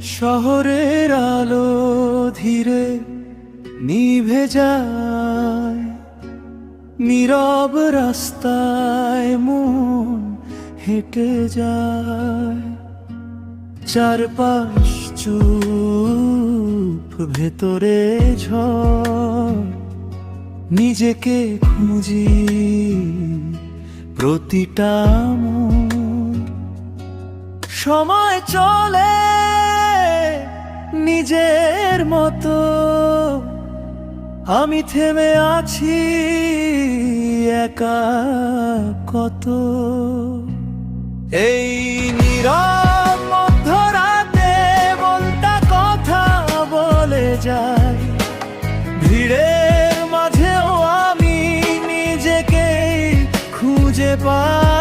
শহরের আলো ধীরে নিভে যায়। নীরব রাস্তায় মন হেঁটে যায়। চারপাশ চুপ, ভেতরে ঝড়। নিজেকে খুঁজি প্রতিটা। সময় চলে নিজের মতো। আমি থেমে আছি একা কত। এই নীরব মধ্যরাতে মনটা কথা বলে যায়। ভিড়ের মাঝেও আমি নিজেকে খুঁজে পাই।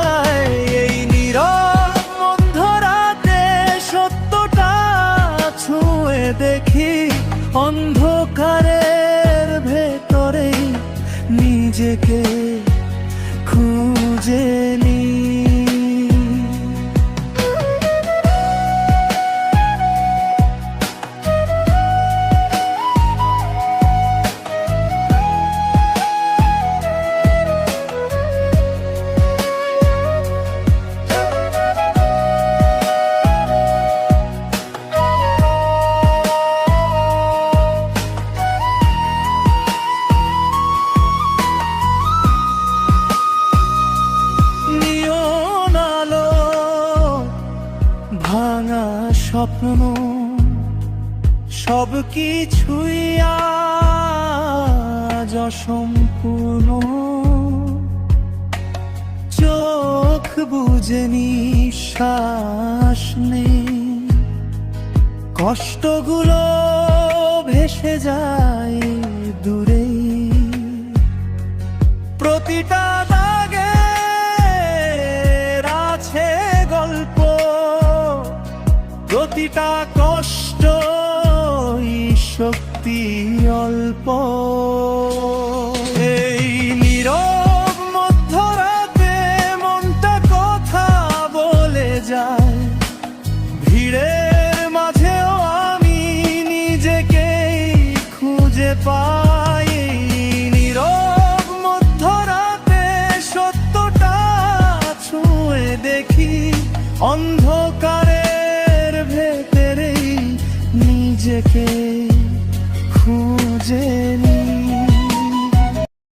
অন্ধকারের ভেতরে নিজেকে খুঁজে নিই স্বপ্ন সব কিছুই আজ অসম্পূর্ণ। চোখ বুঝেনি শ্বাস নেই। কষ্টগুলো ভেসে যায় দূরেই। প্রতিটা প্রতিটা কষ্ট শক্তি অল্প। এই নীরব মধ্যরাতে মনটা কথা বলে যায়। ভিড়ের মাঝেও আমি নিজেকেই খুঁজে পাই। নীরব মধ্যরাতে সত্যটা ছুঁয়ে দেখি। অন্ধ নিজেকে খুঁজে নি।